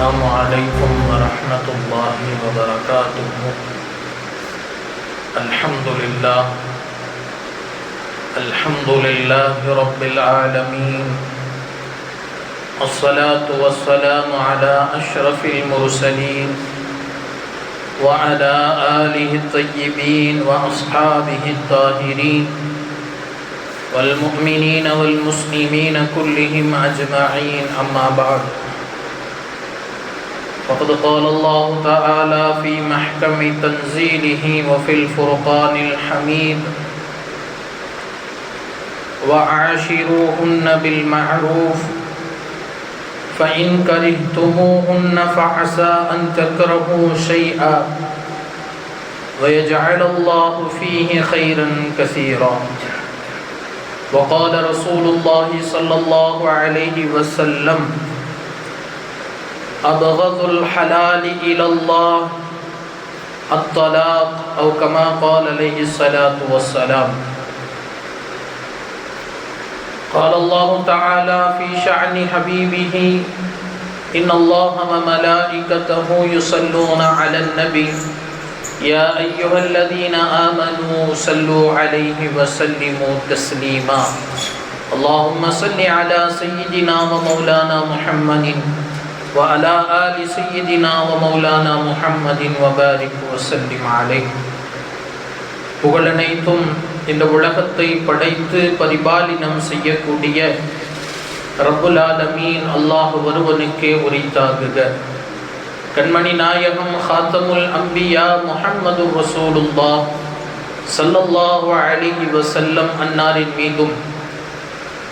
السلام عليكم ورحمة الله وبركاته. الحمد لله. الحمد لله رب العالمين. الصلاة والسلام على أشرف المرسلين وعلى آله الطيبين وأصحابه الطاهرين والمؤمنين والمسلمين كلهم أجمعين. أما بعد. فقد قال الله تعالى في محكم تنزيله وفي الفرقان الحميد وعاشروهن بالمعروف فإن كرهتموهن فعسى أن تكرهوا شيئا ويجعل الله فيه خيرا كثيرا. وقال رسول الله صلى الله عليه وسلم أبغض الحلال إلى الله الطلاق أو كما قال عليه الصلاة والسلام. قال الله تعالى في شأن حبيبه إن الله وملائكته يصلون على النبي. يا أيها الذين آمنوا صلوا عليه وسلموا تسليما. اللهم صل على سيدنا ومولانا محمد وعلى آل سيدنا ومولانا محمد وبارك وسلم عليه புகழனைத்தும் இந்த உலகத்தை படைத்து பரிபாலினம் செய்யக்கூடிய ரப்புல் ஆலமீன் அல்லாஹ் ஒருவனுக்கே உரித்தாகுக கண்மணி நாயகம் ஹாத்தமுல் அம்பியா முஹம்மது ரசூலுல்லா சல்லல்லாஹு அலிஹி வசல்லம் அன்னாரின் மீதும்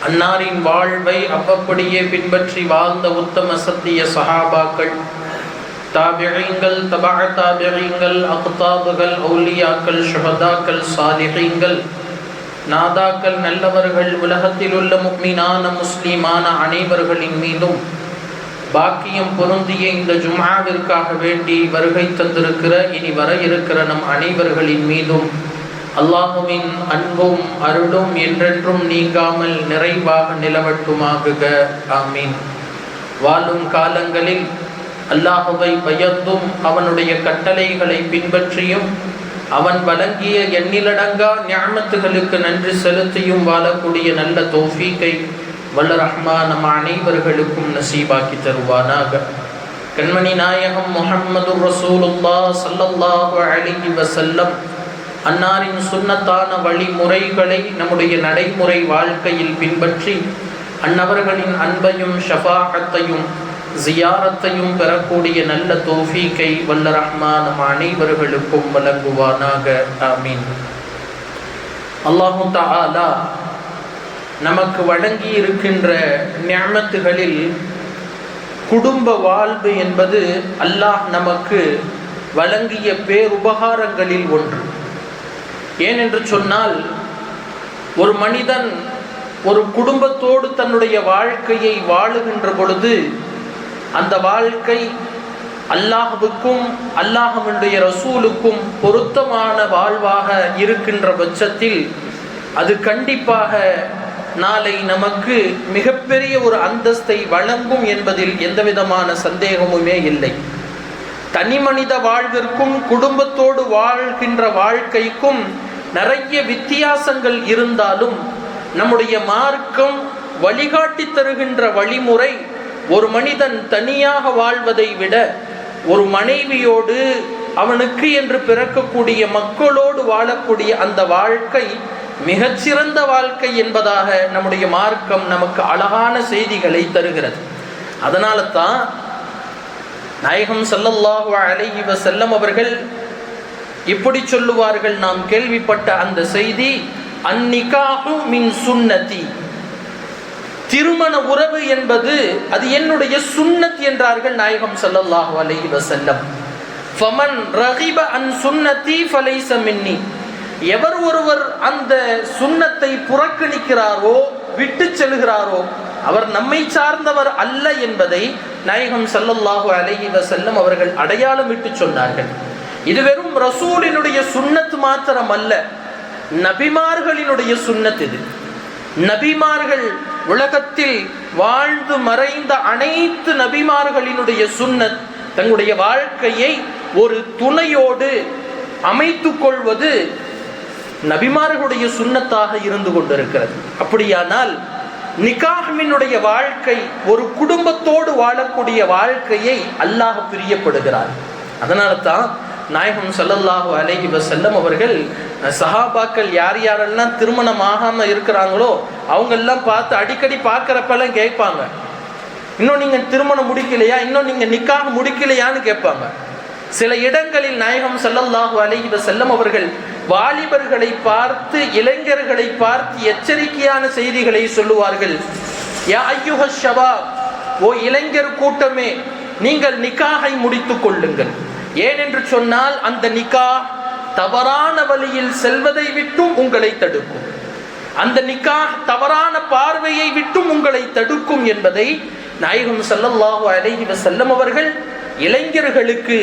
அன்னாரின் வாழ்வை அப்பப்படியே பின்பற்றி வாழ்ந்த உத்தம சத்திய சஹாபாக்கள் தாபிழீங்கள் தபா தாபிழீங்கள் அக்தாபுகள் ஔலியாக்கள் ஷுஹதாக்கள் சாதிகைங்கள் நாதாக்கள் நல்லவர்கள் உலகத்தில் உள்ள முக்மீனான முஸ்லீமான அனைவர்களின் மீதும் பாக்கியம் பொருந்திய இந்த ஜுமாவிற்காக வேண்டி வருகை தந்திருக்கிற இனி வர இருக்கிற நம் அனைவர்களின் மீதும் அல்லாஹுவின் அன்பும் அருளும் என்றென்றும் நீங்காமல் நிறைவாக நிலவட்டுமாகுக. ஆமீன். வாழும் காலங்களில் அல்லாஹுவை பயந்தும் அவனுடைய கட்டளைகளை பின்பற்றியும் அவன் வழங்கிய எண்ணிலடங்கா ஞானத்துகளுக்கு நன்றி செலுத்தியும் வாழக்கூடிய நல்ல தோஃபீக்கை வல்ல ரஹ்மா நம் அனைவர்களுக்கும் நசீபாக்கி தருவானாக. கண்மணி நாயகம் முஹம்மது ரசூலுல்லா சல்லல்லாஹு அலிஹி வசல்லம் அன்னாரின் சுண்ணத்தான வழிமுறைகளை நம்முடைய நடைமுறை வாழ்க்கையில் பின்பற்றி அன்னவர்களின் அன்பையும் ஷஃபாகத்தையும் ஜியாரத்தையும் பெறக்கூடிய நல்ல தோஃபீக்கை வல்ல ரஹ்மான் அனைவர்களுக்கும் வழங்குவானாக. ஆமீன். அல்லாஹு தாலா நமக்கு வழங்கி இருக்கின்ற ஞானத்துகளில் குடும்ப வாழ்வு என்பது அல்லாஹ் நமக்கு வழங்கிய பேருபகாரங்களில் ஒன்று. ஏனென்று சொன்னால் ஒரு மனிதன் ஒரு குடும்பத்தோடு தன்னுடைய வாழ்க்கையை வாழுகின்ற பொழுது அந்த வாழ்க்கை அல்லாஹுக்கும் அல்லாஹனுடைய ரசூலுக்கும் பொருத்தமான வாழ்வாக இருக்கின்ற பட்சத்தில் அது கண்டிப்பாக நாளை நமக்கு மிகப்பெரிய ஒரு அந்தஸ்தை வழங்கும் என்பதில் எந்தவிதமான சந்தேகமுமே இல்லை. தனி மனித வாழ்விற்கும் குடும்பத்தோடு வாழ்கின்ற வாழ்க்கைக்கும் நிறைய வித்தியாசங்கள் இருந்தாலும் நம்முடைய மார்க்கம் வழிகாட்டி தருகின்ற வழிமுறை ஒரு மனிதன் தனியாக வாழ்வதை விட ஒரு மனைவியோடு அவனுக்கு என்று பிறக்கக்கூடிய மக்களோடு வாழக்கூடிய அந்த வாழ்க்கை மிகச்சிறந்த வாழ்க்கை என்பதாக நம்முடைய மார்க்கம் நமக்கு அழகான செய்திகளை தருகிறது. அதனால தான் நாயகம் சல்லல்லாஹு அலைஹி வசல்லம் அவர்கள் இப்படி சொல்லுவார்கள் நாம் கேள்விப்பட்ட அந்த செய்தி அந்நிகாஹு மின் சுன்னதி. திருமண உறவு என்பது அது என்னுடைய சுன்னத் என்றார்கள் நாயகம் சல்லல்லாஹு அலைஹி வசல்லம் ஃபமன் ரஹிப அன் சுன்னதி ஃபலைச மின்னி. எவர் ஒருவர் அந்த சுண்ணத்தை புறக்கணிக்கிறாரோ விட்டு செல்கிறாரோ அவர் நம்மை சார்ந்தவர் அல்ல என்பதை நாயகம் சல்லல்லாஹு அலைஹி வசல்லம் அவர்கள் அடையாளம் விட்டு சொன்னார்கள். இது வெறும் ரசூலினுடைய சுண்ணத்து மாத்திரம் அல்ல நபிமார்களினுடைய சுண்ணத் இது. நபிமார்கள் உலகத்தில் வாழ்ந்து மறைந்த அனைத்து நபிமார்களினுடைய சுண்ணத் தங்களுடைய வாழ்க்கையை ஒரு துணையோடு அமைத்து கொள்வது நபிமார்களுடைய சுண்ணத்தாக இருந்து கொண்டிருக்கிறது. அப்படியானால் நிகாஹ்மினுடைய வாழ்க்கை ஒரு குடும்பத்தோடு வாழக்கூடிய வாழ்க்கையை அல்லாஹ் பிரியப்படுகிறார் அதனால தான் நாயகம் சல்லல்லாஹு அலைஹி வசல்லம் அவர்கள் சஹாபாக்கள் யார் யாரெல்லாம் திருமணம் ஆகாமல் இருக்கிறாங்களோ அவங்கெல்லாம் பார்த்து அடிக்கடி பார்க்குறப்பெல்லாம் கேட்பாங்க. இன்னும் நீங்கள் திருமணம் முடிக்கலையா? இன்னும் நீங்கள் நிக்காக முடிக்கலையான்னு கேட்பாங்க. சில இடங்களில் நாயகம் சல்லல்லாஹு அலைஹி வசல்லம் அவர்கள் வாலிபர்களை பார்த்து இளைஞர்களை பார்த்து எச்சரிக்கையான செய்திகளை சொல்லுவார்கள். யா ஐயுஹ ஷபாப் ஓ இளைஞர் கூட்டமே நீங்கள் நிக்காகை முடித்து கொள்ளுங்கள். ஏனென்று சொன்னால் அந்த நிக்கா தவறான வழியில் செல்வதை விட்டும் உங்களை தடுக்கும். அந்த நிக்கா தவறான பார்வையை விட்டும் உங்களை தடுக்கும் என்பதை நாயகம் ஸல்லல்லாஹு அலைஹி வஸல்லம் அவர்கள் இளைஞர்களுக்கு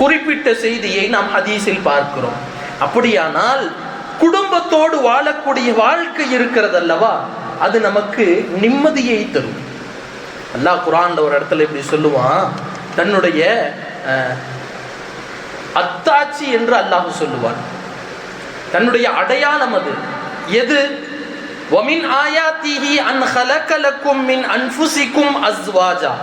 குறிப்பிட்ட செய்தியை நாம் ஹதீஸில் பார்க்கிறோம். அப்படியானால் குடும்பத்தோடு வாழக்கூடிய வாழ்க்கை இருக்கிறது அல்லவா அது நமக்கு நிம்மதியை தரும். அல்லாஹ் குரான்ல ஒரு இடத்துல இப்படி சொல்லுவான் தன்னுடைய அஹ், அத்தாட்சி என்று அல்லாஹ் சொல்லுவான் தன்னுடைய அடையாளம் அது எது وَمِنْ آيَاتِهِ أَنْ خَلَقَ لَكُم مِّنْ أَنفُسِكُمْ أَزْوَاجًا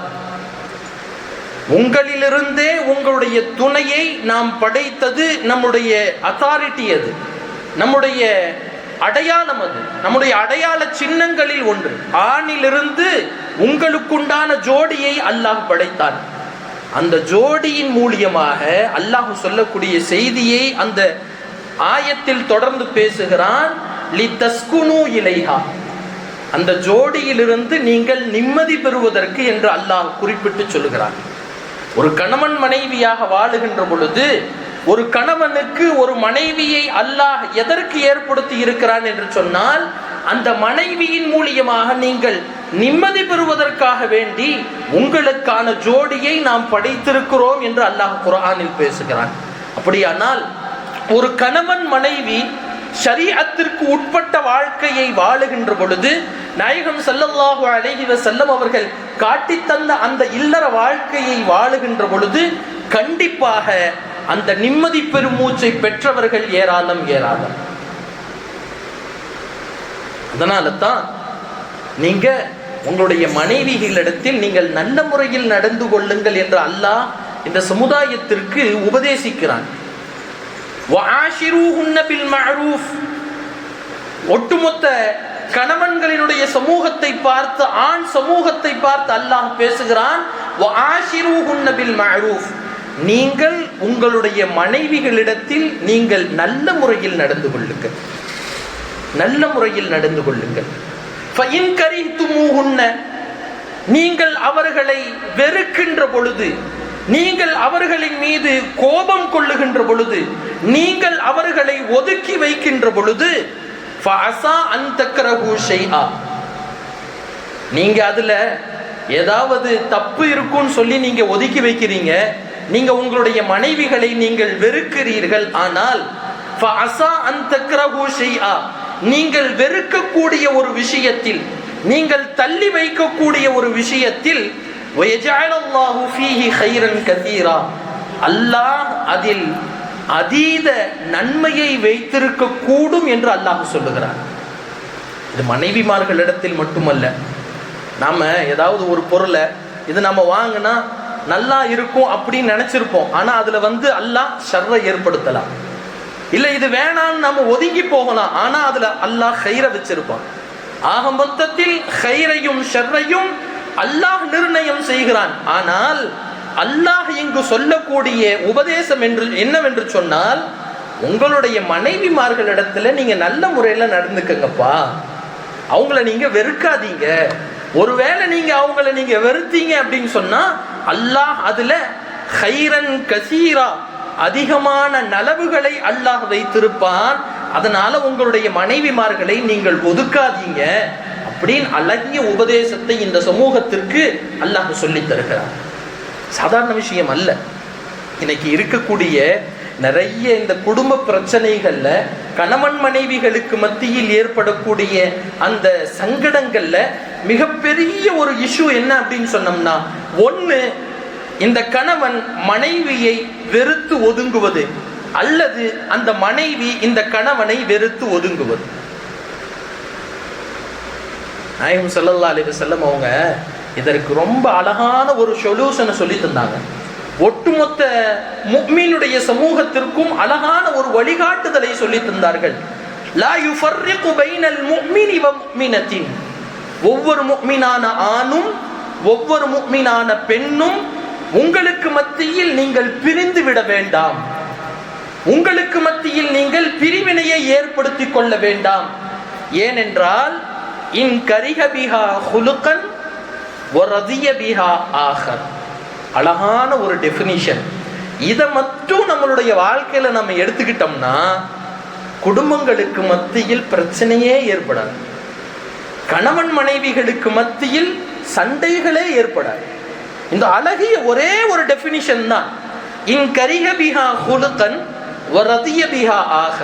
உங்களிலிருந்தே உங்களுடைய துணையை நாம் படைத்தது நம்முடைய அத்தாரிட்டி அது நம்முடைய அடையாளம் அது நம்முடைய அடையாள சின்னங்களில் ஒன்று ஆணிலிருந்து உங்களுக்குண்டான ஜோடியை அல்லாஹ் படைத்தான் அந்த ஜோடியின் மூலியமாக அல்லாஹ் சொல்லக்கூடிய செய்தியை அந்த ஆயத்தில் தொடர்ந்து பேசுகிறான். லி இலைஹா. அந்த ஜோடியிலிருந்து நீங்கள் நிம்மதி பெறுவதற்கு என்று அல்லாஹ் குறிப்பிட்டு சொல்லுகிறான் ஒரு கணவன் மனைவியாக வாழுகின்ற பொழுது ஒரு கணவனுக்கு ஒரு மனைவியை அல்லாஹ் எதற்கு ஏற்படுத்தி இருக்கிறான் என்று சொன்னால் அந்த மனைவியின் மூலியமாக நீங்கள் நிம்மதி பெறுவதற்காக வேண்டி உங்களுக்கான ஜோடியை நாம் படைத்திருக்கிறோம் என்று அல்லாஹ் குரானில் பேசுகிறான். அப்படியானால் ஒரு கணவன் மனைவி சரீரத்திற்கு உட்பட்ட வாழ்க்கையை வாழுகின்ற பொழுது நாயகம் ஸல்லல்லாஹு அலைஹி செல்லம் அவர்கள் காட்டித்தந்த அந்த இல்லற வாழ்க்கையை வாழுகின்ற பொழுது கண்டிப்பாக அந்த நிம்மதி பெருமூச்சை பெற்றவர்கள் ஏராளம் ஏராளம். அதனால தான் நீங்கள் உங்களுடைய மனைவிகளிடத்தில் நீங்கள் நல்ல முறையில் நடந்து கொள்ளுங்கள் என்று அல்லாஹ் இந்த சமுதாயத்திற்கு உபதேசிக்கிறான். ஒட்டுமொத்த கணவன்களினுடைய சமூகத்தை பார்த்து ஆண் சமூகத்தை பார்த்து அல்லாஹ் பேசுகிறான் நீங்கள் உங்களுடைய மனைவிகளிடத்தில் நீங்கள் நல்ல முறையில் நடந்து கொள்ளுங்கள். நல்ல முறையில் நடந்து கொள்ளுங்கள். ஃபயின் கரித்துமூகுன்ன நீங்கள் அவர்களை வெறுக்கின்ற பொழுது நீங்கள் அவர்களின் மீது கோபம் கொள்ளுகின்ற பொழுது நீங்கள் அவர்களை ஒதுக்கி வைக்கின்ற பொழுது நீங்க அதுல ஏதாவது தப்பு இருக்கும்னு சொல்லி நீங்க ஒதுக்கி வைக்கிறீங்க நீங்க உங்களுடைய மனைவிகளை நீங்கள் வெறுக்கிறீர்கள் ஆனால் நீங்கள் வெறுக்கக்கூடிய ஒரு விஷயத்தில் நீங்கள் தள்ளி வைக்கக்கூடிய ஒரு விஷயத்தில் அல்லாஹ் அதில் அதீத நன்மையை வைத்திருக்க கூடும் என்று அல்லாஹ் சொல்லுகிறார் இது மனைவிமார்களிடத்தில் மட்டுமல்ல. நாம் ஏதாவது ஒரு பொருளை இது நம்ம வாங்கினா நல்லா இருக்கும் அப்படின்னு நினச்சிருப்போம். ஆனால் அதில் வந்து அல்லாஹ் ஷர்ரை ஏற்படுத்தலாம். இல்லை இது வேணான்னு நம்ம ஒதுங்கி போகலாம். ஆனால் அதில் அல்லாஹ் ஹைர வச்சிருப்பான். ஆக மொத்தத்தில் ஹைரையும் ஷர்ரையும் அல்லாஹ் நிர்ணயம் செய்கிறான். ஆனால் அல்லாஹ் இங்கு சொல்லக்கூடிய உபதேசம் என்று என்னவென்று சொன்னால் உங்களுடைய மனைவிமார்களிடத்துல நீங்க நல்ல முறையில் நடந்துக்கங்கப்பா. அவங்கள நீங்க வெறுக்காதீங்க. ஒருவேளை நீங்க அவங்கள நீங்க வெறுத்தீங்க அப்படின்னு சொன்னா அல்லாஹ் அதுல ஹைரன் கசீரா அதிகமான நலவுகளை அல்லாஹ் வைத்திருப்பான். அதனால உங்களுடைய மனைவிமார்களை நீங்கள் ஒதுக்காதீங்க. அப்படின்னு அழகிய உபதேசத்தை இந்த சமூகத்திற்கு அல்லாஹ் சொல்லித் தருகிறார் சாதாரண விஷயம் அல்ல. இன்னைக்கு இருக்கக்கூடிய நிறைய இந்த குடும்ப பிரச்சனைகள்ல கணவன் மனைவிகளுக்கு மத்தியில் ஏற்படக்கூடிய அந்த சங்கடங்கள்ல மிகப்பெரிய ஒரு இஷ்யூ என்ன அப்படின்னு சொன்னோம்னா ஒன்று இந்த கணவன் மனைவியை வெறுத்து ஒதுங்குவது அல்லது அந்த மனைவி இந்த கணவனை வெறுத்து ஒதுங்குவது? நாயகம் ஸல்லல்லாஹு அலி செல்லம் அவங்க இதற்கு ரொம்ப அழகான ஒரு சொல்யூஷனை சொல்லி தந்தாங்க. ஒட்டுமொத்த முக்மீனுடைய சமூகத்திற்கும் அழகான ஒரு வழிகாட்டுதலை சொல்லி தந்தார்கள். லா ஒவ்வொரு முக்மீனான ஆணும் ஒவ்வொரு முக்மீனான பெண்ணும் உங்களுக்கு மத்தியில் நீங்கள் பிரிந்து விட வேண்டாம். உங்களுக்கு மத்தியில் நீங்கள் பிரிவினையை ஏற்படுத்திக் கொள்ள வேண்டாம். ஏனென்றால் இன் கரிக குலுக்கன் ஹுலுக்கன் ஒரதிய ஆகர் அழகான ஒரு டெஃபினிஷன் இதை மட்டும் நம்மளுடைய வாழ்க்கையில நம்ம எடுத்துக்கிட்டோம்னா குடும்பங்களுக்கு மத்தியில் பிரச்சனையே ஏற்படாது. கணவன் மனைவிகளுக்கு மத்தியில் சண்டைகளே ஏற்படாது. இந்த அழகிய ஒரே ஒரு டெஃபினிஷன் தான். இன் கரிக பிஹா ஹுலுக்கன் வரதிய பிஹா ஆக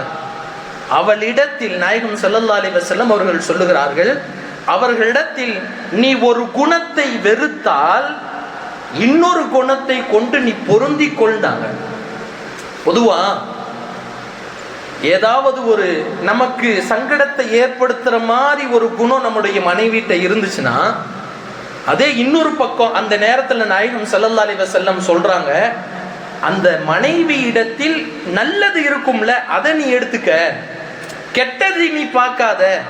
அவளிடத்தில் நாயகம் சல்லல்லா அலி வசல்லம் அவர்கள் சொல்லுகிறார்கள் அவர்களிடத்தில் நீ ஒரு குணத்தை வெறுத்தால் இன்னொரு குணத்தை கொண்டு நீ பொருந்தி கொண்டாங்க பொதுவா ஏதாவது ஒரு நமக்கு சங்கடத்தை ஏற்படுத்துற மாதிரி ஒரு குணம் நம்முடைய மனைவிட்ட இருந்துச்சுன்னா அதே இன்னொரு பக்கம் அந்த நேரத்தில் நாயகம் சல்லல்லா அலி வசல்லம் சொல்றாங்க அந்த மனைவி இடத்தில் நல்லது இருக்கும்ல அதை நீ எடுத்துக்க. கெட்டதை நீ பார்க்காத.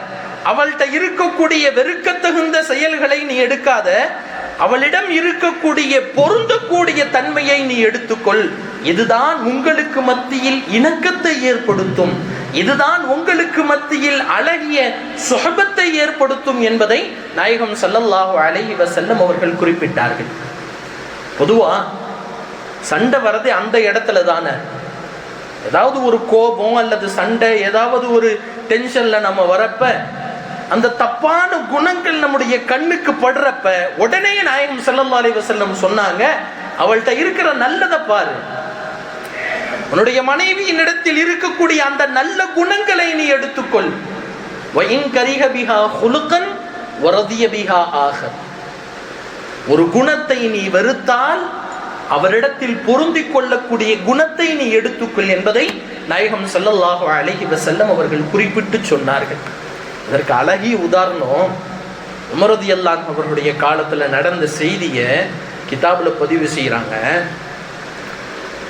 அவள்கிட்ட இருக்கக்கூடிய வெறுக்கத்தகுந்த செயல்களை நீ எடுக்காத. அவளிடம் இருக்கக்கூடிய பொருந்தக்கூடிய தன்மையை நீ எடுத்துக்கொள். இதுதான் உங்களுக்கு மத்தியில் இணக்கத்தை ஏற்படுத்தும். இதுதான் உங்களுக்கு மத்தியில் அழகிய சுகபத்தை ஏற்படுத்தும் என்பதை நாயகம் சல்லல்லாஹு அலைஹி வசல்லம் அவர்கள் குறிப்பிட்டார்கள். பொதுவாக சண்டை வர்றது அந்த இடத்துல தானே. ஏதாவது ஒரு கோபம் அல்லது சண்டை ஏதாவது ஒரு டென்ஷனில் நம்ம வரப்ப அந்த தப்பான குணங்கள் நம்முடைய கண்ணுக்கு படுறப்ப உடனே நாயகம் ஸல்லல்லாஹு அலி வசல்லம் சொன்னாங்க அவள்கிட்ட இருக்கிற நல்லதை பாரு. உன்னுடைய மனைவியின் இடத்தில் இருக்கக்கூடிய அந்த நல்ல குணங்களை நீ எடுத்துக்கொள். வயின் கரிகபிகா குலுக்கன் வரதியபிகா வரதிய ஒரு குணத்தை நீ வெறுத்தால் அவரிடத்தில் பொருந்திக் கொள்ளக்கூடிய குணத்தை நீ எடுத்துக்கொள் என்பதை நாயகம் ஸல்லல்லாஹு அழகி செல்லம் அவர்கள் குறிப்பிட்டு சொன்னார்கள். இதற்கு அழகிய உதாரணம் உமரதி அல்லான் அவர்களுடைய காலத்துல நடந்த செய்தியை கிதாபில் பதிவு செய்கிறாங்க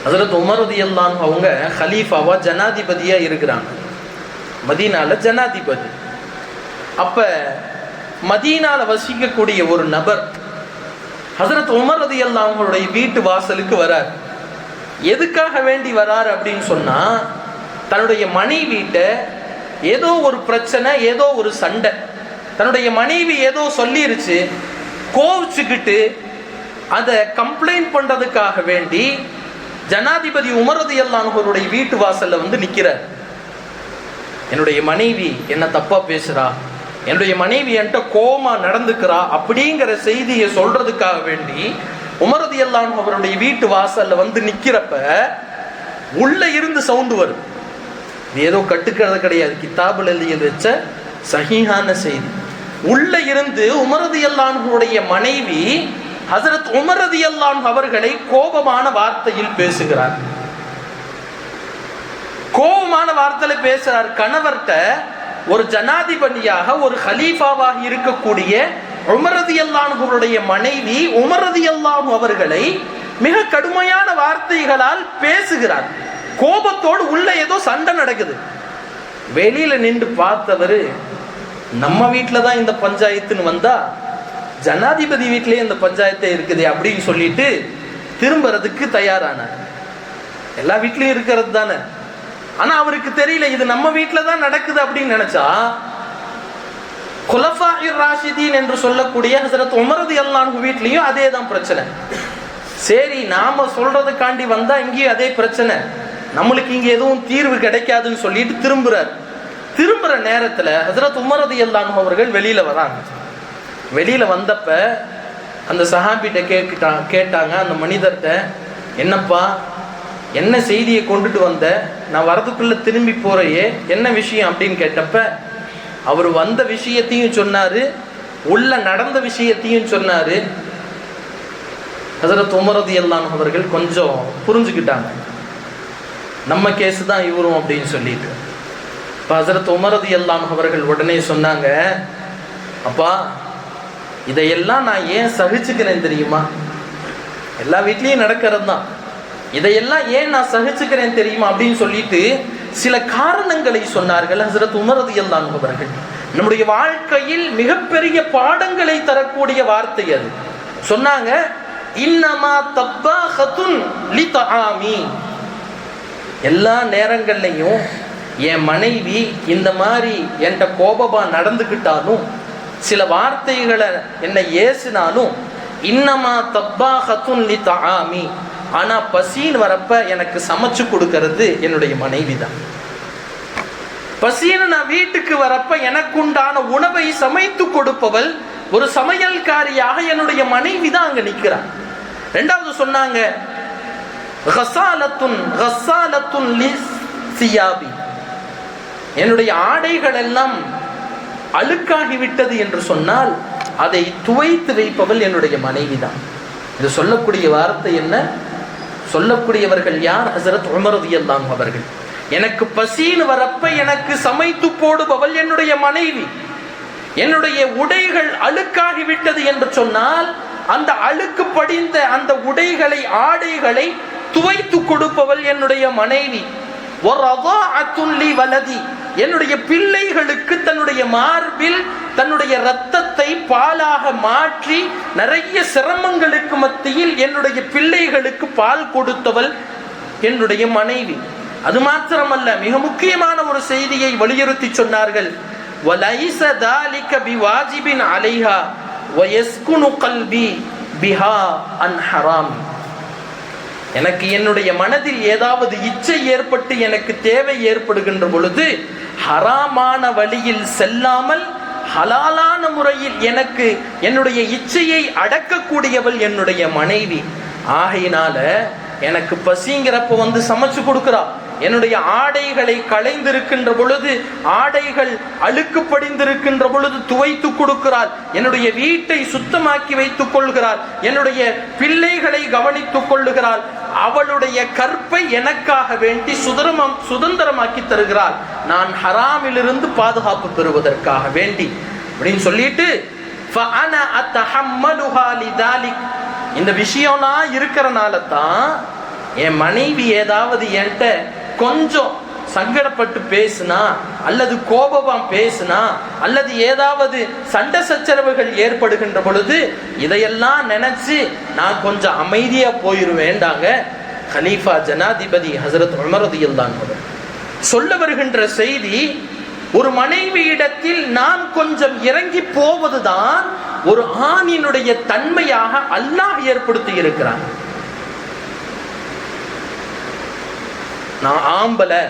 ஹசரத் உமரதி அல்லான் அவங்க ஹலீஃபாவா ஜனாதிபதியா இருக்கிறாங்க. மதீனால ஜனாதிபதி. அப்போ மதீனால வசிக்கக்கூடிய ஒரு நபர். ஹசரத் உமர் ரதி அவங்களுடைய வீட்டு வாசலுக்கு வரார். எதுக்காக வேண்டி வரார் அப்படின்னு சொன்னா தன்னுடைய மனைவிட்ட ஏதோ ஒரு பிரச்சனை ஏதோ ஒரு சண்டை. தன்னுடைய மனைவி ஏதோ சொல்லிருச்சு கோவிச்சுக்கிட்டு அதை கம்ப்ளைண்ட் பண்றதுக்காக வேண்டி ஜனாதிபதி உமரது அவருடைய வீட்டு வாசல்ல வந்து நிக்கிறார். என்னுடைய மனைவி என்ன தப்பா பேசுறா? என்னுடைய மனைவி என்கிட்ட கோமா நடந்துக்கிறா அப்படிங்கிற செய்தியை சொல்றதுக்காக வேண்டி உமரது எல்லாம் அவருடைய வீட்டு வாசல்ல வந்து நிக்கிறப்ப உள்ள இருந்து சவுண்டு வரும் இது ஏதோ கட்டுக்கிறது கிடையாது. கிதாபில் எழுதி வச்ச சகிஹான செய்தி. உள்ள இருந்து உமரது அல்லான்களுடைய மனைவி ஹசரத் உமரது எல்லான் அவர்களை கோபமான வார்த்தையில் பேசுகிறார். கோபமான வார்த்தையில பேசுறார். கணவர்கிட்ட ஒரு ஜனாதிபதியாக ஒரு ஹலீஃபாவாக இருக்கக்கூடிய உமரதி அல்லானுடைய மனைவி உமரதி அல்லாஹு அவர்களை மிக கடுமையான வார்த்தைகளால் பேசுகிறார். கோபத்தோடு உள்ள ஏதோ சண்டை நடக்குது. வெளியில நின்று பார்த்தவர் நம்ம வீட்டில் தான் இந்த பஞ்சாயத்துன்னு வந்தா ஜனாதிபதி வீட்டிலேயே இந்த பஞ்சாயத்தை இருக்குது அப்படின்னு சொல்லிட்டு திரும்புறதுக்கு தயாரானார். எல்லா வீட்லயும் இருக்கிறது தானே? ஆனா அவருக்கு தெரியல இது நம்ம வீட்டில் தான் நடக்குது அப்படின்னு நினைச்சா குலஃபா ராஷிதீன் என்று சொல்லக்கூடிய ஹசரத் உமரது அல்லான் வீட்லயும் அதே தான் பிரச்சனை. சரி நாம சொல்றதுக்காண்டி வந்தா இங்கேயும் அதே பிரச்சனை. நம்மளுக்கு இங்க எதுவும் தீர்வு கிடைக்காதுன்னு சொல்லிட்டு திரும்புறார். திரும்புற நேரத்துல ஹசரத் உமரது அல்லான் அவர்கள் வெளியில வராங்க. வெளியில வந்தப்ப அந்த சஹாபிட்ட கேட்டாங்க கேட்டாங்க அந்த மனிதர்கிட்ட என்னப்பா என்ன செய்தியை கொண்டுட்டு வந்த? நான் வரதுக்குள்ள திரும்பி போறையே என்ன விஷயம் அப்படின்னு கேட்டப்ப அவர் வந்த விஷயத்தையும் சொன்னாரு உள்ள நடந்த விஷயத்தையும் சொன்னாரு. ஹசரத் உமரது எல்லாம் அவர்கள் கொஞ்சம் புரிஞ்சுக்கிட்டாங்க. நம்ம கேஸ் தான் இவரும் அப்படின்னு சொல்லிட்டு. இப்போ ஹசரத் உமரது எல்லாம் அவர்கள் உடனே சொன்னாங்க அப்பா இதையெல்லாம் நான் ஏன் சகிச்சுக்கிறேன் தெரியுமா? எல்லா வீட்லேயும் நடக்கிறது தான் இதையெல்லாம் ஏன் நான் சகிச்சுக்கிறேன் தெரியுமா அப்படின்னு சொல்லிட்டு சில காரணங்களை சொன்னார்கள் ஹசரத் உமரது எல்லாம் அவர்கள். நம்முடைய வாழ்க்கையில் மிகப்பெரிய பாடங்களை தரக்கூடிய வார்த்தை அது. சொன்னாங்க இன்னமா தப்பாஹத்துன் லி தஹாமி எல்லா நேரங்கள்லையும் என் மனைவி இந்த மாதிரி என்கிட்ட கோபமா நடந்துக்கிட்டாலும் சில வார்த்தைகளை என்னை ஏசினாலும் இன்னமா தப்பாஹத்துன் லி தஹாமி ஆனால் பசின்னு வரப்ப எனக்கு சமைச்சு கொடுக்கறது என்னுடைய மனைவி தான் பசின்னு நான் வீட்டுக்கு வரப்ப எனக்குண்டான உணவை சமைத்து கொடுப்பவள் ஒரு சமையல்காரியாக என்னுடைய மனைவி தான் அங்க நிக்கிறான். ரெண்டாவது சொன்னாங்க என்னுடைய ஆடைகள் எல்லாம் அழுக்காகி விட்டது என்று சொன்னால் அதை துவைத்து வைப்பவள் என்னுடைய மனைவி தான் இது சொல்லக்கூடிய வார்த்தை என்ன? சொல்லக்கூடியவர்கள் யார்? ஹசரத் உமரதியல்லாம் அவர்கள். எனக்கு பசின்னு வரப்ப எனக்கு சமைத்து போடுபவள் என்னுடைய மனைவி. என்னுடைய உடைகள் அழுக்காகி விட்டது என்று சொன்னால் அந்த அழுக்கு படிந்த அந்த உடைகளை ஆடைகளை துவைத்து கொடுப்பவள் என்னுடைய மனைவி. வலதி. என்னுடைய பிள்ளைகளுக்கு தன்னுடைய மார்பில் தன்னுடைய ரத்தத்தை பாலாக மாற்றி நிறைய சிரமங்களுக்கு மத்தியில் என்னுடைய பிள்ளைகளுக்கு பால் கொடுத்தவள் என்னுடைய மனைவி. அது மாத்திரமல்ல மிக முக்கியமான ஒரு செய்தியை வலியுறுத்தி சொன்னார்கள். எனக்கு என்னுடைய மனதில் ஏதாவது இச்சை ஏற்பட்டு எனக்கு தேவை ஏற்படுகின்ற பொழுது ஹராமான வழியில் செல்லாமல் ஹலாலான முறையில் எனக்கு என்னுடைய இச்சையை அடக்கக்கூடியவள் என்னுடைய மனைவி. ஆகையினால எனக்கு பசிங்கிறப்ப வந்து சமைச்சு கொடுக்குறா. என்னுடைய ஆடைகளை களைந்திருக்கின்ற பொழுது ஆடைகள் அழுக்கு படிந்திருக்கின்ற பொழுது துவைத்து கொடுக்கிறாள் என்னுடைய வீட்டை சுத்தமாக்கி வைத்துக் கொள்கிறார். என்னுடைய பிள்ளைகளை கவனித்துக் கொள்ளுகிறார். அவளுடைய கற்பை எனக்காக வேண்டி சுதரமம் சுதந்திரமாக்கி தருகிறாள். நான் ஹராமிலிருந்து பாதுகாப்பு பெறுவதற்காக வேண்டி. அப்படின்னு சொல்லிட்டு இந்த விஷயம் நான் இருக்கிறனால தான் என் மனைவி ஏதாவது என்கிட்ட கொஞ்சம் சங்கடப்பட்டு பேசுனா அல்லது கோபமா பேசுனா அல்லது ஏதாவது சண்டை சச்சரவுகள் ஏற்படுகின்ற பொழுது இதையெல்லாம் நினைச்சு நான் கொஞ்சம் அமைதியா போயிருவேண்டாங்க ஹலீஃபா ஜனாதிபதி ஹசரத் உமரதியில் தான் சொல்ல வருகின்ற செய்தி ஒரு மனைவியிடத்தில் நான் கொஞ்சம் இறங்கி போவதுதான் ஒரு ஆணினுடைய தன்மையாக அல்லாஹ் ஏற்படுத்தி இருக்கிறான். நான் ஆம்பலை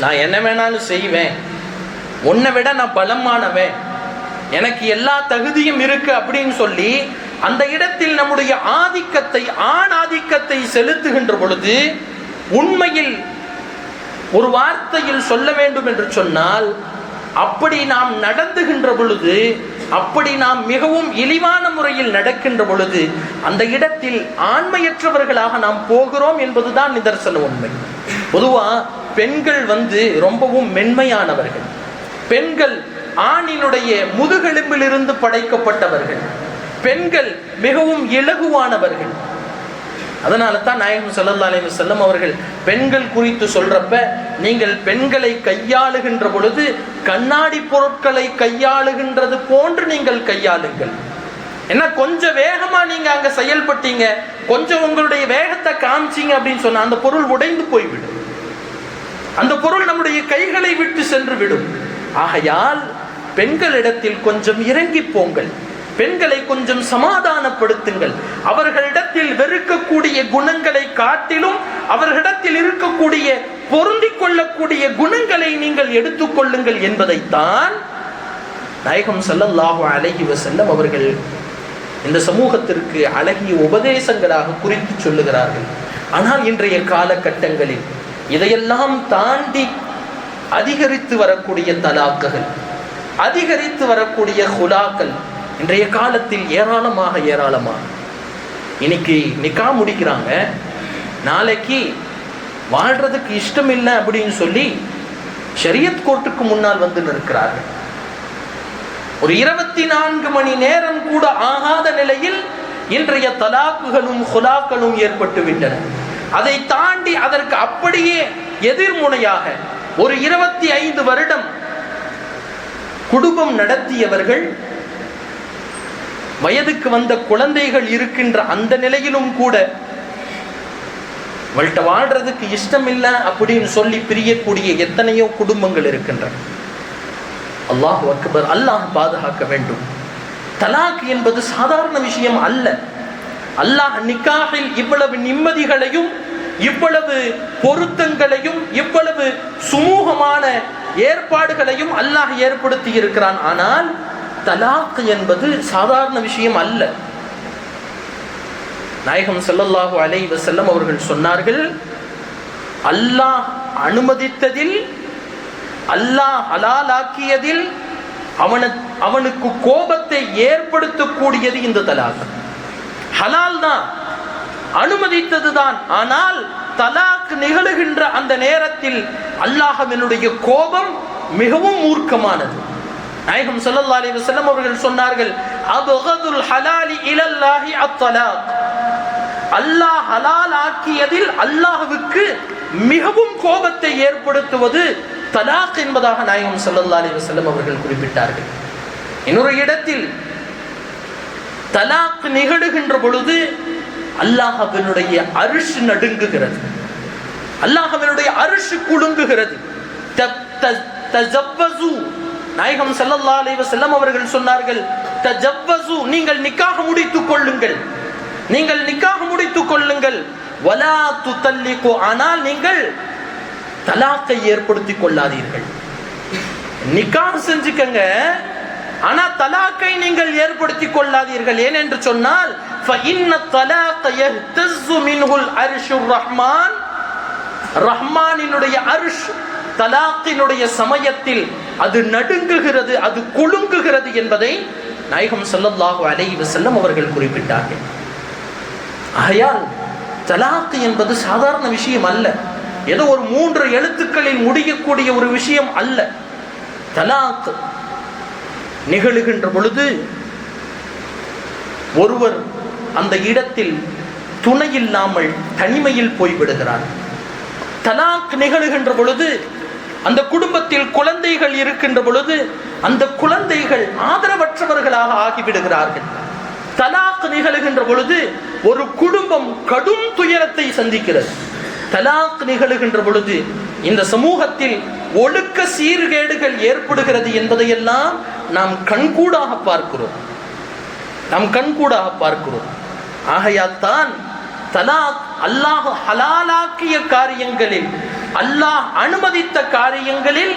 நான் என்ன வேணாலும் செய்வேன். உன்னை விட நான் பலமானவன். எனக்கு எல்லா தகுதியும் இருக்கு அப்படின்னு சொல்லி அந்த இடத்தில் நம்முடைய ஆதிக்கத்தை ஆண் ஆதிக்கத்தை செலுத்துகின்ற பொழுது உண்மையில் ஒரு வார்த்தையில் சொல்ல வேண்டும் என்று சொன்னால் அப்படி நாம் நடந்துகின்ற பொழுது அப்படி நாம் மிகவும் இழிவான முறையில் நடக்கின்ற பொழுது அந்த இடத்தில் ஆண்மையற்றவர்களாக நாம் போகிறோம் என்பதுதான் நிதர்சன உண்மை. பொதுவாக பெண்கள் வந்து ரொம்பவும் மென்மையானவர்கள். பெண்கள் ஆணினுடைய முதுகெலும்பிலிருந்து படைக்கப்பட்டவர்கள். பெண்கள் மிகவும் இலகுவானவர்கள். அதனால தான் நாயகம் ஸல்லல்லாஹு செல்லும் அவர்கள் பெண்கள் குறித்து சொல்றப்ப நீங்கள் பெண்களை கையாளுகின்ற பொழுது கண்ணாடி பொருட்களை கையாளுகின்றது போன்று நீங்கள் கையாளுங்கள். ஏன்னா கொஞ்சம் வேகமா நீங்க அங்க செயல்பட்டீங்க கொஞ்சம் உங்களுடைய வேகத்தை காமிச்சீங்க அப்படின்னு சொன்னா அந்த பொருள் உடைந்து போய்விடும். அந்த பொருள் நம்முடைய கைகளை விட்டு சென்று விடும் ஆகையால் பெண்களிடத்தில் கொஞ்சம் இறங்கி போங்கள். பெண்களை கொஞ்சம் சமாதானப்படுத்துங்கள். அவர்களிடத்தில் வெறுக்கக்கூடிய குணங்களை காட்டிலும் அவர்களிடத்தில் இருக்கக்கூடிய பொருந்தி கொள்ளக்கூடிய குணங்களை நீங்கள் எடுத்துக்கொள்ளுங்கள் என்பதைத்தான் நாயகம் ஸல்லல்லாஹு அழகி வஸல்லம் அவர்கள் இந்த சமூகத்திற்கு அழகிய உபதேசங்களாக குறித்து சொல்லுகிறார்கள். ஆனால் இன்றைய காலகட்டங்களில் இதையெல்லாம் தாண்டி அதிகரித்து வரக்கூடிய தலாக்குகள் அதிகரித்து வரக்கூடிய ஹுலாக்கள் இன்றைய காலத்தில் ஏராளமாக ஏராளமாக. இன்னைக்கு நிக்கா முடிக்கிறாங்க. நாளைக்கு வாழ்றதுக்கு இஷ்டம் இல்லை அப்படின்னு சொல்லி ஷரியத் கோர்ட்டுக்கு முன்னால் வந்து நிற்கிறார்கள். ஒரு இருபத்தி நான்கு மணி நேரம் கூட ஆகாத நிலையில் இன்றைய தலாக்குகளும் ஹுலாக்களும் ஏற்பட்டு விட்டன அதை தாண்டி அதற்கு அப்படியே எதிர்முனையாக ஒரு இருபத்தி ஐந்து வருடம் குடும்பம் நடத்தியவர்கள் வயதுக்கு வந்த குழந்தைகள் இருக்கின்ற அந்த நிலையிலும் கூட அவள்கிட்ட வாழ்றதுக்கு இஷ்டம் இல்லை அப்படின்னு சொல்லி பிரியக்கூடிய எத்தனையோ குடும்பங்கள் இருக்கின்றன. அல்லாஹ் அக்பர் அல்லாஹ் பாதுகாக்க வேண்டும். தலாக் என்பது சாதாரண விஷயம் அல்ல. அல்லாஹ் நிக்காகில் இவ்வளவு நிம்மதிகளையும் இவ்வளவு பொருத்தங்களையும் இவ்வளவு சுமூகமான ஏற்பாடுகளையும் அல்லாஹ் ஏற்படுத்தி இருக்கிறான். ஆனால் தலாக்கு என்பது சாதாரண விஷயம் அல்ல. நாயகம் செல்லல்லாஹு அலை வசல்லம் அவர்கள் சொன்னார்கள் அல்லாஹ் அனுமதித்ததில் அல்லாஹ் ஹலாலாக்கியதில் அவன அவனுக்கு கோபத்தை ஏற்படுத்தக்கூடியது இந்த தலாக். ஹலால் தான் அனுமதித்தது தான் ஆனால் தலாக் நிகழுகின்ற அந்த நேரத்தில் அல்லாஹவினுடைய கோபம் மிகவும் மூர்க்கமானது. நாயகம் சல்லா அலி வஸல்லம் அவர்கள் சொன்னார்கள் அபகதுல் ஹலாலி இலல்லாஹி அத்தலாக். அல்லாஹ் ஹலால் ஆக்கியதில் அல்லாஹ்வுக்கு மிகவும் கோபத்தை ஏற்படுத்துவது தலாக் என்பதாக நாயகம் சல்லா அலி வஸல்லம் அவர்கள் குறிப்பிட்டார்கள். இன்னொரு இடத்தில் தலாக் நிகழுகின்ற பொழுது அல்லாஹவனுடைய அரிஷ் நடுங்குகிறது. அல்லாஹவனுடைய அரிஷ் குலுங்குகிறது. நாயகம் செல்லல்லா அலைவ செல்லம் அவர்கள் சொன்னார்கள் தஜவ்வஸு, நீங்கள் நிக்காக முடித்துக் கொள்ளுங்கள். நீங்கள் நிக்காக முடித்துக் கொள்ளுங்கள். வலா துத்தல்லிகு ஆனால் நீங்கள் தலாக்கை ஏற்படுத்திக் கொள்ளாதீர்கள். நிக்காக செஞ்சுக்கங்க. ஆனால் தலாக்கை நீங்கள் ஏற்படுத்தி கொள்ளாதீர்கள். ஏனென்று சொன்னால் ரஹ்மான். ரஹ்மானினுடைய அருஷ் தலாக்கினுடைய சமயத்தில் அது நடுங்குகிறது அது குலுங்குகிறது என்பதை நாயகம் சொல்லல்லாஹு அலைவ செல்லம் அவர்கள் குறிப்பிட்டார்கள். ஆகையால் தலாக்கு என்பது சாதாரண விஷயம் அல்ல. ஏதோ ஒரு மூன்று எழுத்துக்களில் முடியக்கூடிய ஒரு விஷயம் அல்ல. தலாக்கு நிகழுகின்ற பொழுது ஒருவர் அந்த இடத்தில் துணை இல்லாமல் தனிமையில் போய்விடுகிறார். தலாக் நிகழுகின்ற பொழுது அந்த குடும்பத்தில் குழந்தைகள் இருக்கின்ற பொழுது அந்த குழந்தைகள் ஆதரவற்றவர்களாக ஆகிவிடுகிறார்கள். தலாக் நிகழுகின்ற பொழுது ஒரு குடும்பம் கடும் துயரத்தை சந்திக்கிறது. தலாக் நிகழுகின்ற பொழுது இந்த சமூகத்தில் ஒழுக்க சீர்கேடுகள் ஏற்படுகிறது என்பதையெல்லாம் நாம் கண்கூடாக பார்க்கிறோம். நம் கண்கூடாக பார்க்கிறோம். ஆகையால் தான் தலாக் அல்லாஹ் ஹலாலாக்கிய காரியங்களில் அல்லாஹ் அனுமதித்த காரியங்களில்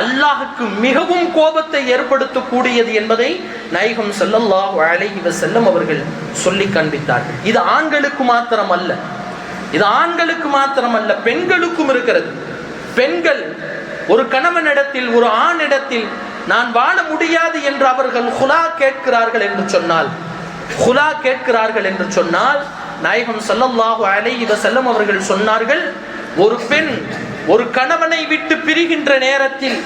அல்லாஹுக்கு மிகவும் கோபத்தை ஏற்படுத்தக்கூடியது என்பதை நாயகம் செல்லல்லாஹ் அழகி செல்லம் அவர்கள் சொல்லி காண்பித்தார்கள். இது ஆண்களுக்கு மாத்திரம் அல்ல இது ஆண்களுக்கு மாத்திரம் அல்ல பெண்களுக்கும் இருக்கிறது. பெண்கள் ஒரு கணவனிடத்தில் ஒரு ஆணிடத்தில் நான் வாழ முடியாது என்று அவர்கள் ஹுலா கேட்கிறார்கள் என்று சொன்னால் ஹுலா கேட்கிறார்கள் என்று சொன்னால் நாயகம் ஸல்லல்லாஹு அலைஹி செல்லம் அவர்கள் சொன்னார்கள் ஒரு பெண் ஒரு கணவனை விட்டு பிரிகின்ற நேரத்தில்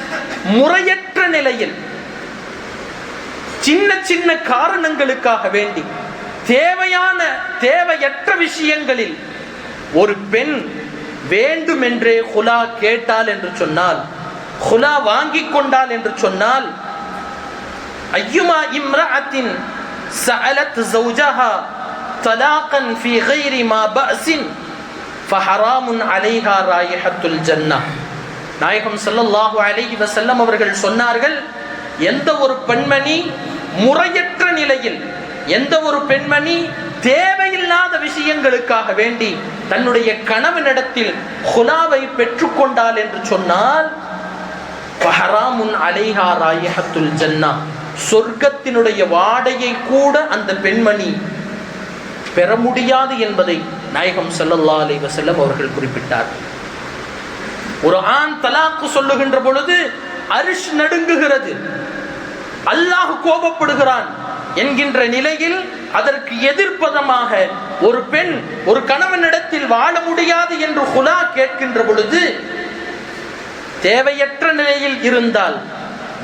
முறையற்ற நிலையில் சின்ன சின்ன காரணங்களுக்காக வேண்டி தேவையான தேவையற்ற விஷயங்களில் ஒரு பெண் வேண்டுமென்றே ஹுலா கேட்டால் என்று சொன்னால் ஹுலா வாங்கி கொண்டாள் என்று சொன்னால் ஐயுமா இம்ரஅத்தின் சஅலத் ஜௌஜஹா தலாகன் ஃபி ஹைரி மா பஅஸின் ஃபஹராமுன் அலைஹா ராயிஹத்துல் ஜன்னா நாயகம் சல்லல்லாஹு அலைஹி வசல்லம் அவர்கள் சொன்னார்கள் எந்த ஒரு பெண்மணி முறையற்ற நிலையில் எந்த ஒரு பெண்மணி தேவையில்லாத விஷயங்களுக்காக வேண்டி தன்னுடைய கணவனிடத்தில் ஹுலாவை பெற்றுக்கொண்டால் என்று சொன்னால் ஃபஹராமுன் அலைஹா ராயிஹத்துல் ஜன்னா சொர்க்கத்தினுடைய வாடையை கூட அந்த பெண்மணி பெற முடியாது என்பதை நாயகம் சல்லல்லா அலி வசல்லம் அவர்கள் குறிப்பிட்டார். ஒரு ஆண் தலாக்கு சொல்லுகின்ற பொழுது அரிஷ் நடுங்குகிறது. அல்லாஹ் கோபப்படுகிறான் என்கின்ற நிலையில் அதற்கு எதிர்ப்பதமாக ஒரு பெண் ஒரு கணவனிடத்தில் வாழ முடியாது என்று ஹுலா கேட்கின்ற பொழுது தேவையற்ற நிலையில் இருந்தால்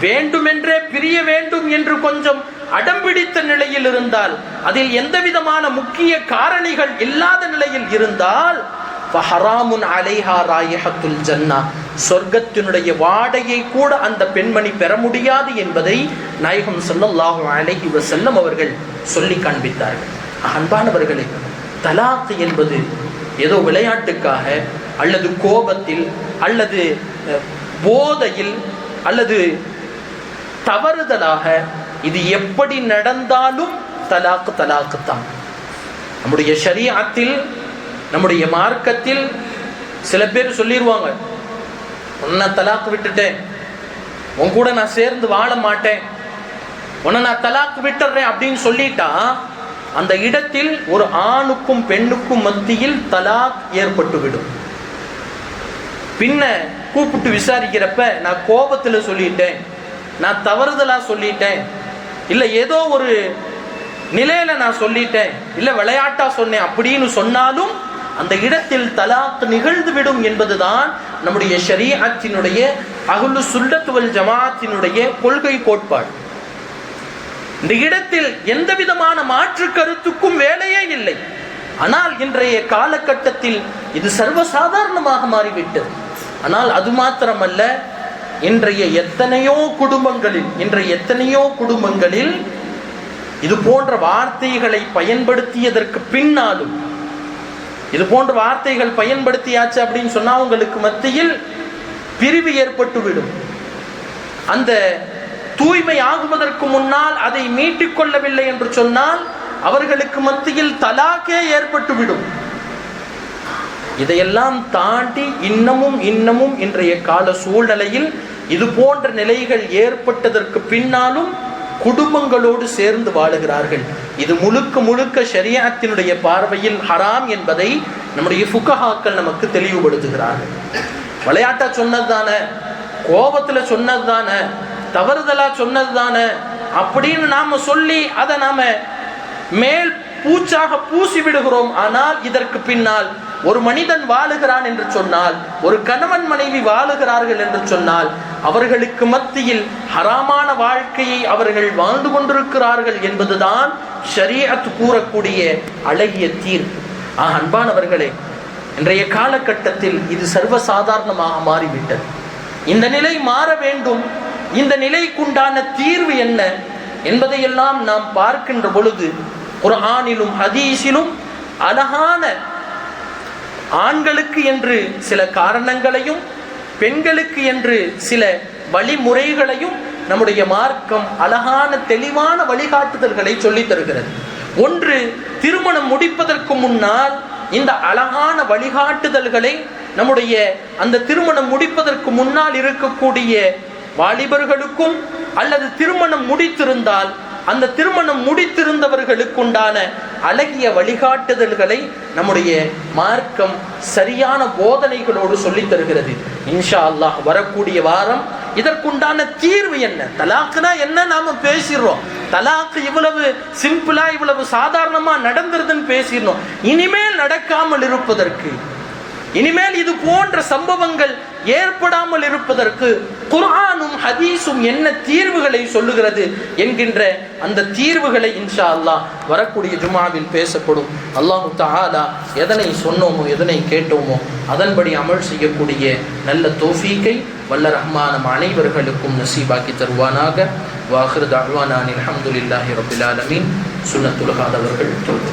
வேண்டுமென்றே பிரிய வேண்டும் என்று கொஞ்சம் அடம்பிடித்த நிலையில் இருந்தால் அதில் எந்த விதமான முக்கிய காரணிகள் இல்லாத நிலையில் இருந்தால் அலைஹா ராயஹத்துல் ஜன்னா சொர்க்கத்தினுடைய வாடையை கூட அந்த பெண்மணி பெற முடியாது என்பதை நாயகம் ஸல்லல்லாஹு அலைஹி வசல்லம் அவர்கள் சொல்லி காண்பித்தார்கள். அன்பானவர்களே தலாக்கு என்பது ஏதோ விளையாட்டுக்காக அல்லது கோபத்தில் அல்லது போதையில் அல்லது தவறுதலாக இது எப்படி நடந்தாலும் தலாக்கு தலாக்கு தான் நம்முடைய சரீரத்தில் நம்முடைய மார்க்கத்தில் சில பேர் சொல்லிடுவாங்க உன்னை தலாக்கு விட்டுட்டேன். உன் கூட நான் சேர்ந்து வாழ மாட்டேன். உன்னை நான் தலாக்கு விட்டுறேன் அப்படின்னு சொல்லிட்டா அந்த இடத்தில் ஒரு ஆணுக்கும் பெண்ணுக்கும் மத்தியில் தலாக் ஏற்பட்டுவிடும். பின்ன கூப்பிட்டு விசாரிக்கிறப்ப நான் கோபத்தில் சொல்லிட்டேன். நான் தவறுதலாக சொல்லிட்டேன். இல்லை ஏதோ ஒரு நிலையில நான் சொல்லிட்டேன். இல்லை விளையாட்டா சொன்னேன் அப்படின்னு சொன்னாலும் அந்த இடத்தில் தலாத்து நிகழ்ந்து விடும் என்பதுதான் நம்முடைய ஷரீஅத்தினுடைய அகுலு சுல்லத்துவல் ஜமாத்தினுடைய கொள்கை கோட்பாடு. இந்த இடத்தில் எந்த விதமான மாற்று கருத்துக்கும் வேலையே இல்லை. ஆனால் இன்றைய காலகட்டத்தில் இது சர்வசாதாரணமாக மாறிவிட்டது. ஆனால் அது மாத்திரமல்ல இன்றைய எத்தனையோ குடும்பங்களில் இன்றைய எத்தனையோ குடும்பங்களில் இது போன்ற வார்த்தைகளை பயன்படுத்தியதற்கு பின்னாலும் இது போன்ற வார்த்தைகள் பயன்படுத்தியாச்சு அப்படின்னு சொன்னா உங்களுக்கு மத்தியில் பிரிவு ஏற்பட்டுவிடும். அந்த தூய்மை ஆகுவதற்கு முன்னால் அதை மீட்டிக் கொள்ளவில்லை என்று சொன்னால் அவர்களுக்கு மத்தியில் தலாக்கே ஏற்பட்டுவிடும். இதையெல்லாம் தாண்டி இன்னமும் இன்னமும் இன்றைய கால சூழ்நிலையில் இது போன்ற நிலைகள் ஏற்பட்டதற்கு பின்னாலும் குடும்பங்களோடு சேர்ந்து வாழுகிறார்கள். இது முழுக்க முழுக்க ஷரியாத்தினுடைய பார்வையில் ஹராம் என்பதை நம்முடைய ஃபுக்கஹாக்கள் நமக்கு தெளிவுபடுத்துகிறார்கள். விளையாட்டா சொன்னது தானே கோபத்துல சொன்னது தானே தவறுதலா சொன்னது தானே அப்படின்னு நாம சொல்லி அதை நாம மேல் பூச்சாக பூசி விடுகிறோம். ஆனால் இதற்கு பின்னால் ஒரு மனிதன் வாழுகிறான் என்று சொன்னால் ஒரு கணவன் மனைவி வாழுகிறார்கள் என்று சொன்னால் அவர்களுக்கு மத்தியில் ஹராமான வாழ்க்கையை அவர்கள் வாழ்ந்து கொண்டிருக்கிறார்கள் என்பதுதான் ஷரியத் கூறக்கூடிய அழகிய தீர்ப்பு. ஆ அன்பானவர்களே இன்றைய காலகட்டத்தில் இது சர்வசாதாரணமாக மாறிவிட்டது. இந்த நிலை மாற வேண்டும். இந்த நிலைக்குண்டான தீர்வு என்ன? என்பதையெல்லாம் நாம் பார்க்கின்ற பொழுது குர்ஆனிலும் ஹதீஸிலும் அழகான ஆண்களுக்கு என்று சில காரணங்களையும் பெண்களுக்கு என்று சில வழிமுறைகளையும் நம்முடைய மார்க்கம் அழகான தெளிவான வழிகாட்டுதல்களை சொல்லித் தருகிறது. ஒன்று திருமணம் முடிப்பதற்கு முன்னால் இந்த அழகான வழிகாட்டுதல்களை நம்முடைய அந்த திருமணம் முடிப்பதற்கு முன்னால் இருக்கக்கூடிய வாலிபர்களுக்கும் அல்லது திருமணம் முடித்திருந்தால் அந்த திருமணம் முடித்திருந்தவர்களுக்குண்டான அழகிய வழிகாட்டுதல்களை நம்முடைய மார்க்கம் சரியான போதனைகளோடு சொல்லித் தருகிறது. இன்ஷா அல்லாஹ் வரக்கூடிய வாரம் இதற்குண்டான தீர்வு என்ன? தலாக்குனா என்ன நாம பேசிடுறோம் தலாக்கு இவ்வளவு சிம்பிளா இவ்வளவு சாதாரணமா நடந்துருதுன்னு பேசிடணும் இனிமேல் நடக்காமல் இருப்பதற்கு இனிமேல் இது போன்ற சம்பவங்கள் ஏற்படாமல் இருப்பதற்கு குர்ஆனும் ஹதீஸும் என்ன தீர்வுகளை சொல்லுகிறது என்கின்ற அந்த தீர்வுகளை இன்ஷா அல்லாஹ் வரக்கூடிய ஜுமாவில் பேசப்படும். அல்லாஹு தஹாலா எதனை சொன்னோமோ எதனை கேட்டோமோ அதன்படி அமல் செய்யக்கூடிய நல்ல தோஃபீக்கை வல்ல ரஹ்மானம் அனைவர்களுக்கும் நசீபாக்கி தருவானாக. வாஹிர் தாழ்வானான் அஹமதுல்லாஹி ரபுல்லாலமின் ஆலமீன். சுன்னத்துலகாதவர்கள் தொழுது